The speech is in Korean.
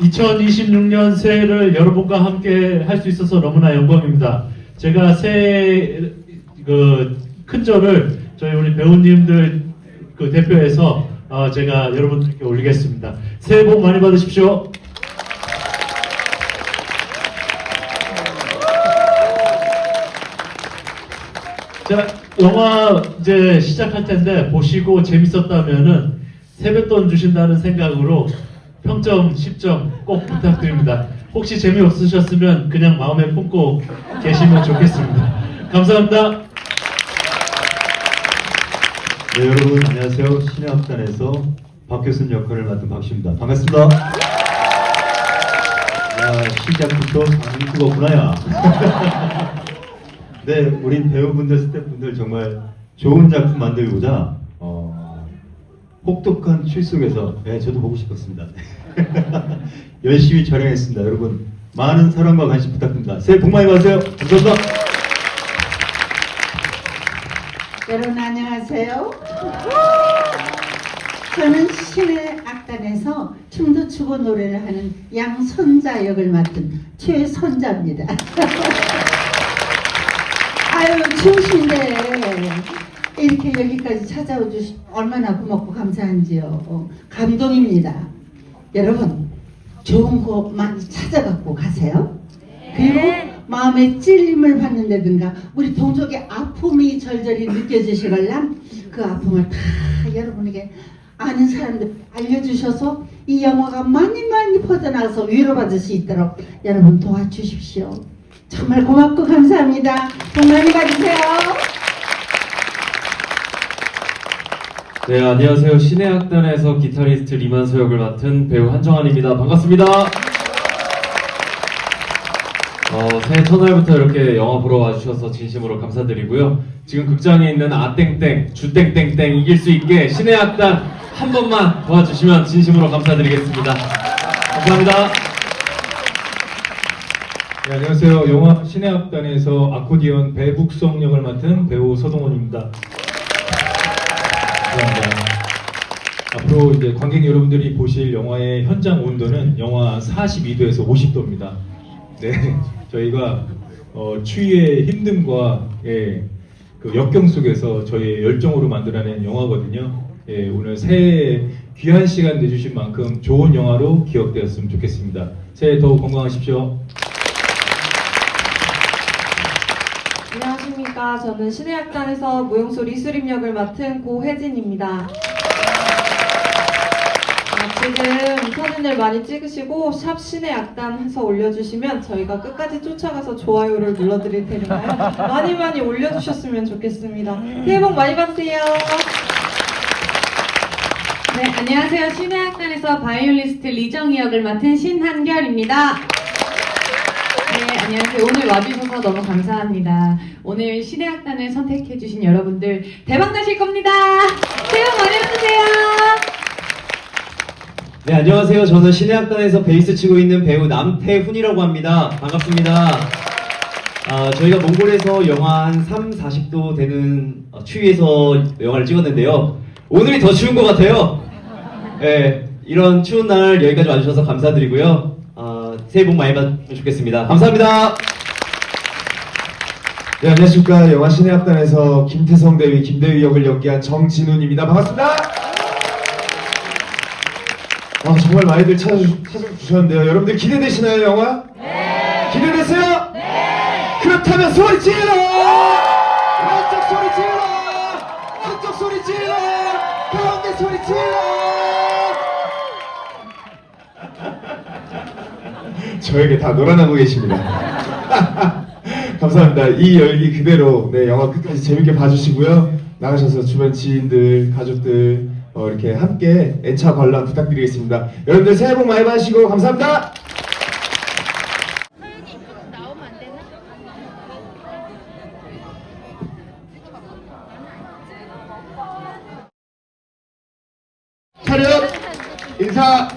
2026년 새해를 여러분과 함께 할 수 있어서 너무나 영광입니다. 제가 새해 그 큰절을 저희 우리 배우님들 그 대표해서 어, 제가 여러분들께 올리겠습니다. 새해 복 많이 받으십시오. 자, 영화 이제 시작할 텐데 보시고 재밌었다면은 세뱃돈 주신다는 생각으로 평점 10점 꼭 부탁드립니다. 혹시 재미없으셨으면 그냥 마음에 품고 계시면 좋겠습니다. 감사합니다. 네, 여러분 안녕하세요. 신의 학단에서 박교순 역할을 맡은 박씨입니다. 반갑습니다. 야, 시작부터 장이 뜨겁구나 야. 네, 우리 배우분들, 스태프분들 정말 좋은 작품 만들고자 어, 혹독한 추위 속에서 네, 저도 보고 싶었습니다. 열심히 촬영했습니다. 여러분 많은 사랑과 관심 부탁드립니다. 새해 복 많이 받으세요. 감사합니다. 여러분 안녕하세요. 저는 신의 악단에서 춤도 추고 노래를 하는 양선자 역을 맡은 최선자입니다. 아유 추우신데 이렇게 여기까지 찾아오 주시 얼마나 고맙고 감사한지요. 어, 감동입니다. 여러분 좋은 거 많이 찾아갖고 가세요. 그리고 마음에 찔림을 받는다든가 우리 동족의 아픔이 절절히 느껴지시걸랑 그 아픔을 다 여러분에게 아는 사람들 알려주셔서 이 영화가 많이 많이 퍼져나가서 위로받을 수 있도록 여러분 도와주십시오. 정말 고맙고 감사합니다. 복 많이 받으세요. 네, 안녕하세요. 신의 학단에서 기타리스트 리만소 역을 맡은 배우 한정환입니다. 반갑습니다. 어, 새해 첫날부터 이렇게 영화 보러 와주셔서 진심으로 감사드리고요. 지금 극장에 있는 아땡땡, 주땡땡땡 이길 수 있게 신의 학단 한 번만 도와주시면 진심으로 감사드리겠습니다. 감사합니다. 네, 안녕하세요. 영화 신의 학단에서 아코디언 배북성 역을 맡은 배우 서동원입니다. 앞으로 이제 관객 여러분들이 보실 영화의 현장 온도는 영하 42도에서 50도입니다. 네, 저희가 어, 추위의 힘듦과 예, 그 역경 속에서 저희의 열정으로 만들어낸 영화거든요. 예, 오늘 새해 귀한 시간 내주신 만큼 좋은 영화로 기억되었으면 좋겠습니다. 새해 더욱 건강하십시오. 안녕하십니까. 저는 신의학단에서 무용소 리수림 역을 맡은 고혜진입니다. 아, 지금 사진을 많이 찍으시고 샵 신의학단 해서 올려주시면 저희가 끝까지 쫓아가서 좋아요를 눌러드릴 테니까요. 많이 많이 올려주셨으면 좋겠습니다. 새해 복 많이 받으세요. 네, 안녕하세요. 신의학단에서 바이올리스트 리정희 역을 맡은 신한결입니다. 네, 안녕하세요. 오늘 와주셔서 너무 감사합니다. 오늘 신의학단을 선택해주신 여러분들 대박 나실 겁니다. 새해 복 많이 받으세요. 네, 안녕하세요. 저는 신의학단에서 베이스 치고 있는 배우 남태훈이라고 합니다. 반갑습니다. 아, 저희가 몽골에서 영하 한 3, 40도 되는 어, 추위에서 영화를 찍었는데요. 오늘이 더 추운 것 같아요. 네, 이런 추운 날 여기까지 와주셔서 감사드리고요. 아, 새해 복 많이 받으면 좋겠습니다. 감사합니다. 네, 안녕하십니까. 영화 신의학단에서 김태성 대위, 김대위 역을 연기한 정진훈입니다. 반갑습니다. 아, 정말 많이들 찾아주, 찾아주셨는데요. 여러분들 기대되시나요, 영화? 네! 기대되세요? 네! 그렇다면 소리 질러! 왼쪽 소리 질러! 한쪽 소리 질러! 가운데 소리 질러! 저에게 다 놀아나고 계십니다. 감사합니다. 이 열기 그대로 네, 영화 끝까지 재밌게 봐주시고요. 나가셔서 주변 지인들, 가족들 어, 이렇게 함께 애차 관람 부탁드리겠습니다. 여러분들 새해 복 많이 받으시고 감사합니다. 차렷 인사